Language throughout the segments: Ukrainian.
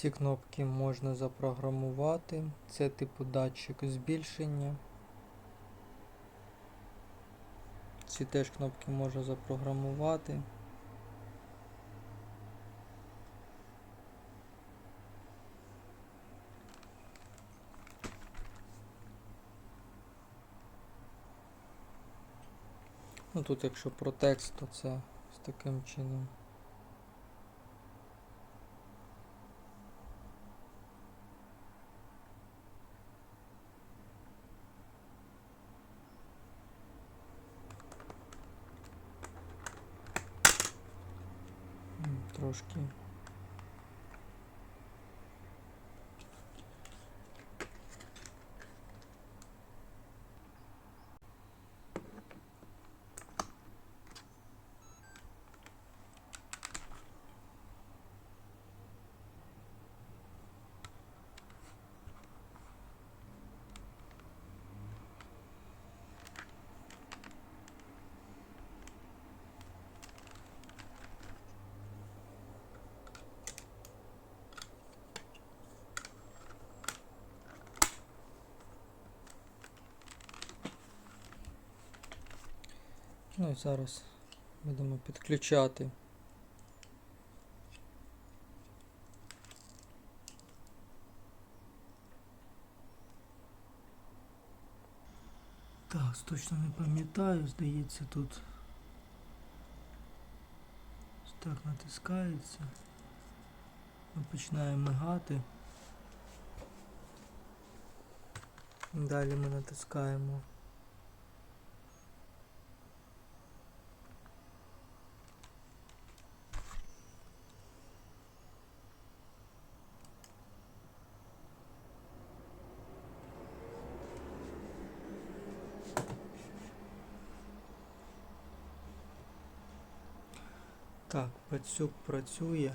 Ці кнопки можна запрограмувати. Це типу датчик збільшення. Ці теж кнопки можна запрограмувати. Ну тут якщо про текст, то це з таким чином. Трошки. Ну і зараз будемо підключати. Так, точно не пам'ятаю, здається, тут так натискається. Ми починає мигати. Далі ми натискаємо Так, пацюк працює.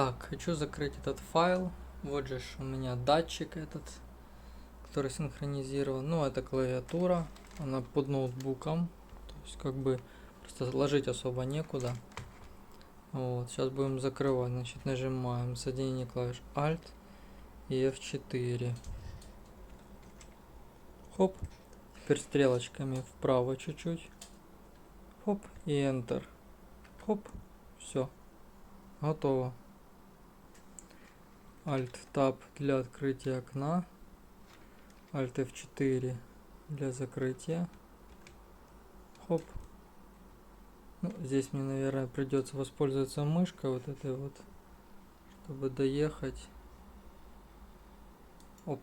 Так, хочу закрыть этот файл. Вот же у меня датчик этот, который синхронизирован. Ну, это клавиатура, она под ноутбуком. То есть, как бы, просто ложить особо некуда. Вот, сейчас будем закрывать. Значит, нажимаем соединение клавиш Alt и F4. Хоп. Теперь стрелочками вправо чуть-чуть. Хоп и Enter. Хоп. Все. Готово. Alt-Tab для открытия окна. Alt F4 для закрытия. Хоп. Ну, здесь мне, наверное, придется воспользоваться мышкой вот этой вот, чтобы доехать. Оп.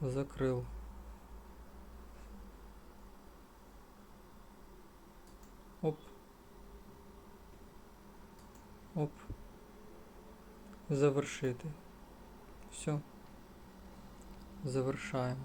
Закрыл. Оп. Оп. Завершити. Все. Завершаємо.